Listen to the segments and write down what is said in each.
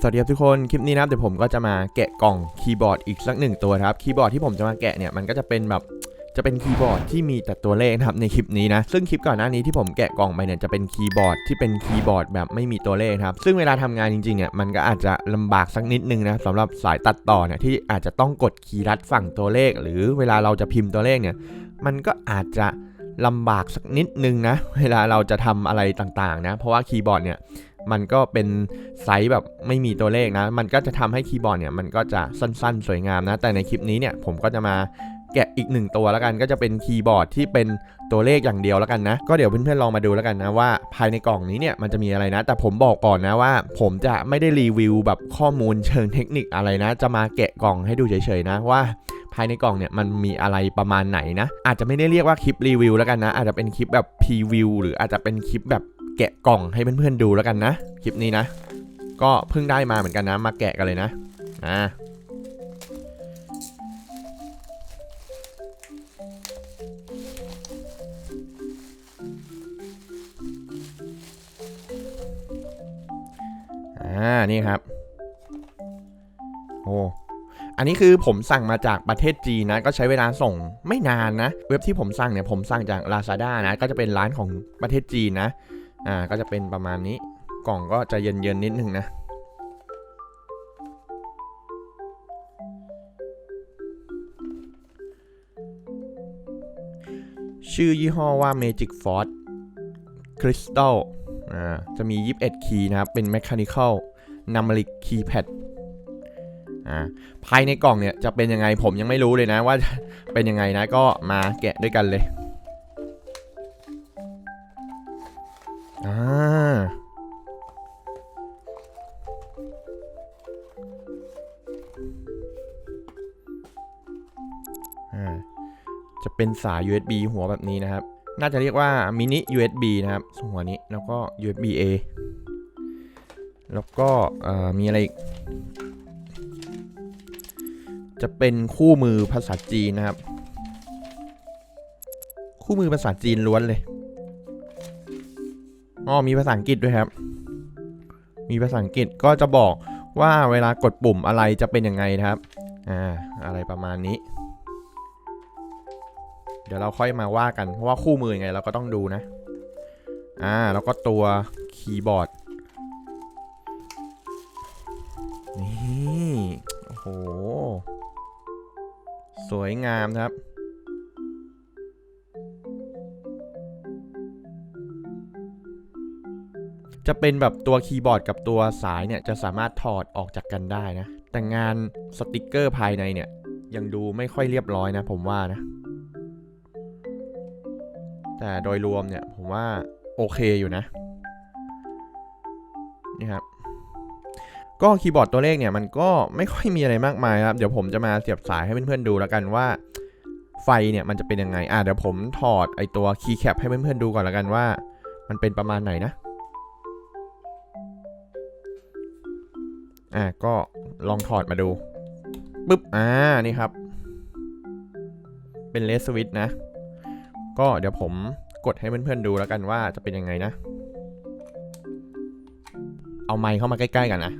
สวัสดีครับทุกคน คลิปนี้นะครับเดี๋ยวผมก็จะมาแกะกล่องคีย์บอร์ดอีกสักหนึ่งตัวครับ คีย์บอร์ดที่ผมจะมาแกะเนี่ยมันก็จะเป็นแบบจะเป็นคีย์บอร์ดที่มีแต่ตัวเลขนะครับในคลิปนี้นะ ซึ่งคลิปก่อนหน้านี้ที่ผมแกะกล่องไปเนี่ยจะเป็นคีย์บอร์ดที่เป็นคีย์บอร์ดแบบไม่มีตัวเลขครับ ซึ่งเวลาทำงานจริงๆเนี่ยมันก็อาจจะลำบากสักนิดนึงนะสำหรับสายตัดต่อเนี่ยที่อาจจะต้องกดคีย์ลัดฝั่งตัวเลข หรือเวลาเราจะพิมพ์ตัวเลขเนี่ยมันก็อาจจะลำบากสักนิดนึงนะ เวลาเราจะทำอะไรต่างๆนะ เพราะว่าคีย์บอร์ดเนี่ย มันก็เป็นไซส์แบบไม่มีตัวเลขนะ มันก็จะทำให้คีย์บอร์ดเนี่ยมันก็จะสั้นๆ สวยงามนะ แต่ในคลิปนี้เนี่ยผมก็จะมาแกะอีกหนึ่งตัวแล้วกันก็จะเป็นคีย์บอร์ดที่เป็นตัวเลขอย่างเดียวแล้วกันนะ ก็เดี๋ยวเพื่อนๆลองมาดูแล้วกันนะว่าภายในกล่องนี้เนี่ยมันจะมีอะไรนะ แต่ผมบอกก่อนนะว่า ผมจะไม่ได้รีวิวแบบข้อมูลเชิงเทคนิคอะไรนะ จะมาแกะกล่องให้ดูเฉยๆนะว่าภายในกล่องเนี่ยมันมีอะไรประมาณไหนนะ อาจจะไม่ได้เรียกว่าคลิปรีวิวแล้วกันนะ อาจจะเป็นคลิปแบบพรีวิวหรืออาจจะเป็นคลิปแบบ แกะกล่องให้เพื่อนๆดูแล้วกันนะ คลิปนี้นะ ก็เพิ่งได้มาเหมือนกันนะ มาแกะกันเลยนะอ่าอ่า นี่ครับ โอ้ อันนี้คือผมสั่งมาจากประเทศจีนนะ ก็ใช้เวลาส่งไม่นานนะ เว็บที่ผมสั่งเนี่ยผมสั่งจาก Lazada นะ ก็จะเป็นร้านของประเทศจีนนะ อ่าก็จะเป็นประมาณนี้กล่องก็จะเย็นๆนิดนึงนะชื่อยี่ห้อว่า Magic Force Crystal อ่า จะมี 21 คีย์นะครับ เป็น Mechanical Numeric Keypad อ่า ภายในกล่องเนี่ย จะเป็นยังไงผมยังไม่รู้เลยนะว่าเป็นยังไงนะ ก็มาแกะด้วยกันเลย อ่าจะเป็นสาย USB หัวแบบนี้นะครับ น่าจะเรียกว่ามินิ USB นะครับ หัวนี้แล้วก็ USB A แล้วก็มีอะไรอีก จะเป็นคู่มือภาษาจีนนะครับ คู่มือภาษาจีนล้วนเลย อ๋อมีภาษาอังกฤษด้วยครับ มีภาษาอังกฤษก็จะบอกว่าเวลากดปุ่มอะไรจะเป็นยังไงนะครับอ่าอะไรประมาณนี้ เดี๋ยวเราค่อยมาว่ากันเพราะว่าคู่มือยังไงเราก็ต้องดูนะอ่าแล้วก็ตัวคีย์บอร์ดนี่โอ้โหสวยงามครับ จะเป็นแบบตัวคีย์บอร์ดกับตัวสายเนี่ยจะสามารถถอดออกจากกันได้นะ แต่งานสติกเกอร์ภายในเนี่ยยังดูไม่ค่อยเรียบร้อยนะผมว่านะ แต่โดยรวมเนี่ยผมว่าโอเคอยู่นะ นี่ครับ ก็คีย์บอร์ดตัวเลขเนี่ยมันก็ไม่ค่อยมีอะไรมากมายครับ เดี๋ยวผมจะมาเสียบสายให้เพื่อนๆดูแล้วกันว่าไฟเนี่ยมันจะเป็นยังไง อะเดี๋ยวผมถอดไอตัวคีย์แคปให้เพื่อนๆดูก่อนแล้วกันว่า มันเป็นประมาณไหนนะ อะก็ลองถอดมาดูปึ๊บอ่านี่ครับ เป็นเลสสวิตนะ ก็เดี๋ยวผมกดให้เพื่อนๆดูแล้วกันว่าจะเป็นยังไงนะ เอาไมค์เข้ามาใกล้ๆกันนะ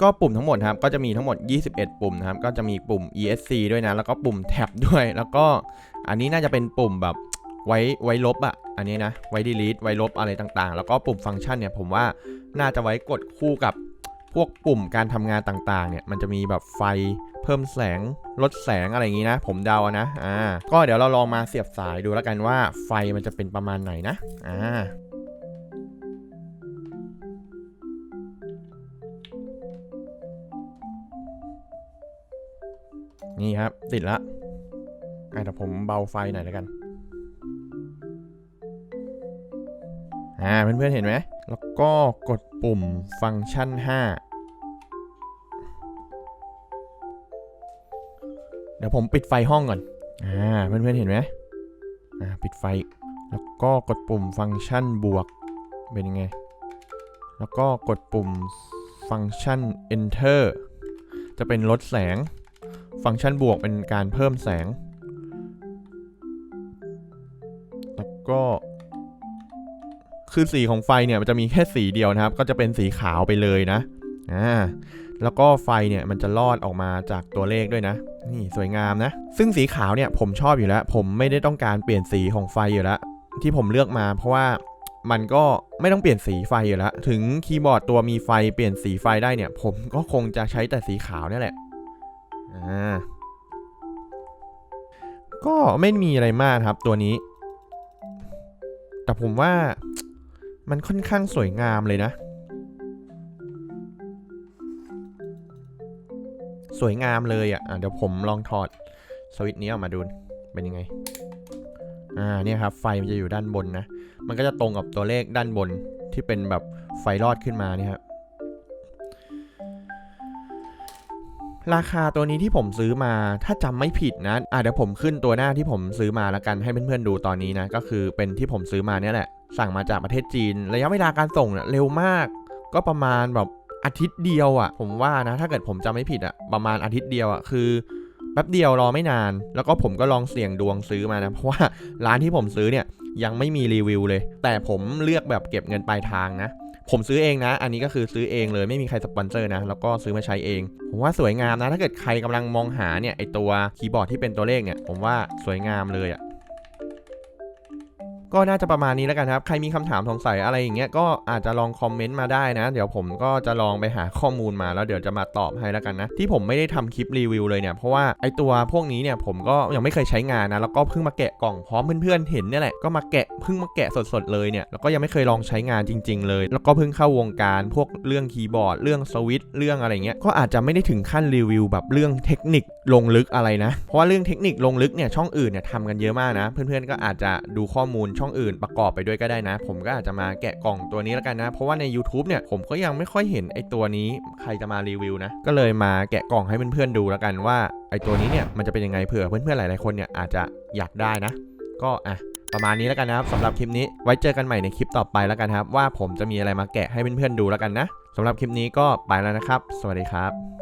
ก็ปุ่มทั้งหมดครับก็จะมีทั้งหมด 21 ปุ่มนะครับก็จะมีปุ่ม ESC ด้วยนะแล้วก็ปุ่มแท็บด้วย แล้วก็อันนี้น่าจะเป็นปุ่มแบบไว้ไว้ลบอะ่ะอันนี้นะไว้ delete ไว้ลบอะไรต่างๆ แล้วก็ปุ่มฟังก์ชันเนี่ยผมว่าน่าจะไว้กดคู่กับพวกปุ่มการทำงานต่างๆ เนี่ยมันจะมีแบบไฟเพิ่มแสงลดแสงอะไรอย่างนี้นะ ผมเดาอะนะอ่าก็เดี๋ยวเราลองมาเสียบสายดูแล้วกันว่าไฟมันจะเป็นประมาณไหนนะอ่า นี่ครับ ติดละอะเดี๋ยวผมเบาไฟหน่อยแล้วกัน อ่า เพื่อนๆเห็นไหม แล้วก็กดปุ่มฟังก์ชัน 5 เดี๋ยวผมปิดไฟห้องก่อน อ่า เพื่อนๆเห็นไหม อ่า ปิดไฟ แล้วก็กดปุ่มฟังก์ชันบวก เป็นยังไง แล้วก็กดปุ่มฟังก์ชัน enter จะเป็นลดแสง ฟังก์ชันบวกเป็นการเพิ่มแสง แล้วก็คือสีของไฟเนี่ยมันจะมีแค่สีเดียวนะครับ ก็จะเป็นสีขาวไปเลยนะอ่าแล้วก็ไฟเนี่ยมันจะลอดออกมาจากตัวเลขด้วยนะ นี่สวยงามนะ ซึ่งสีขาวเนี่ยผมชอบอยู่แล้ว ผมไม่ได้ต้องการเปลี่ยนสีของไฟอยู่แล้ว ที่ผมเลือกมาเพราะว่ามันก็ไม่ต้องเปลี่ยนสีไฟอยู่แล้ว ถึงคีย์บอร์ดตัวมีไฟเปลี่ยนสีไฟได้เนี่ย ผมก็คงจะใช้แต่สีขาวนี่แหละ อ่าก็ไม่มีอะไรมากครับตัวนี้ แต่ผมว่ามันค่อนข้างสวยงามเลยนะ สวยงามเลยอะอะเดี๋ยวผมลองถอดสวิตช์นี้ออกมาดูเป็นยังไง อ่าเนี่ยครับ ไฟมันจะอยู่ด้านบนนะ มันก็จะตรงกับตัวเลขด้านบนที่เป็นแบบไฟรอดขึ้นมาเนี่ยครับ ราคาตัวนี้ที่ผมซื้อมาถ้าจำไม่ผิดนะอะเดี๋ยวผมขึ้นตัวหน้าที่ผมซื้อมาแล้วกันให้เพื่อนๆดูตอนนี้นะ ก็คือเป็นที่ผมซื้อมาเนี่ยแหละ สั่งมาจากประเทศจีน ระยะเวลาการส่งเนี่ยเร็วมาก ก็ประมาณแบบอาทิตย์เดียวอะ่ะ ผมว่านะ ถ้าเกิดผมจำไม่ผิดอะ่ะประมาณอาทิตย์เดียวอะ่ะคือแป๊บเดียวรอไม่นาน แล้วก็ผมก็ลองเสี่ยงดวงซื้อมานะ เพราะว่าร้านที่ผมซื้อเนี่ยยังไม่มีรีวิวเลย แต่ผมเลือกแบบเก็บเงินปลายทางนะ ผมซื้อเองนะ อันนี้ก็คือซื้อเองเลยไม่มีใครสปอนเซอร์นะ แล้วก็ซื้อมาใช้เอง ผมว่าสวยงามนะ ถ้าเกิดใครกำลังมองหาเนี่ยไอตัวคีย์บอร์ดที่เป็นตัวเลขเนี่ย ผมว่าสวยงามเลยอะ่ะ ก็น่าจะประมาณนี้แล้วกันครับ ใครมีคำถามสงสัยอะไรอย่างเงี้ยก็อาจจะลองคอมเมนต์มาได้นะ เดี๋ยวผมก็จะลองไปหาข้อมูลมาแล้วเดี๋ยวจะมาตอบให้แล้วกันนะ ที่ผมไม่ได้ทำคลิปรีวิวเลยเนี่ย เพราะว่าไอตัวพวกนี้เนี่ยผมก็ยังไม่เคยใช้งานนะ แล้วก็เพิ่งมาแกะกล่องพร้อมเพื่อนๆเห็นเนี่ยแหละ ก็มาแกะเพิ่งมาแกะสดๆเลยเนี่ย แล้วก็ยังไม่เคยลองใช้งานจริง ๆ เลย แล้วก็เพิ่งเข้าวงการพวกเรื่องคีย์บอร์ด เรื่องสวิตช์เรื่องอะไรเงี้ย ก็อาจจะไม่ได้ถึงขั้นรีวิวแบบเรื่องเทคนิคลงลึกอะไรนะ เพราะว่าเรื่องเทคนิคลงลึกเนี่ยช่องอื่นเนี่ยทำกันเยอะมากนะ เพื่อนๆก็อาจจะดูข้อมูลช่องอื่นประกอบไปด้วยก็ได้นะ ผมก็อาจจะมาแกะกล่องตัวนี้แล้วกันนะ เพราะว่าใน YouTube เนี่ยผมก็ยังไม่ค่อยเห็นไอตัวนี้ใครจะมารีวิวนะ ก็เลยมาแกะกล่องให้เพื่อนๆดูแล้วกันว่าไอตัวนี้เนี่ยมันจะเป็นยังไงเผื่อเพื่อนๆหลายๆคนเนี่ยอาจจะอยากได้นะ ก็อะประมาณนี้แล้วกันนะครับสำหรับคลิปนี้ไว้เจอกันใหม่ในคลิปต่อไปแล้วกันครับ ว่าผมจะมีอะไรมาแกะให้เพื่อนๆดูแล้วกันนะสำหรับคลิปนี้ก็ไปแล้วนะครับ สวัสดีครับ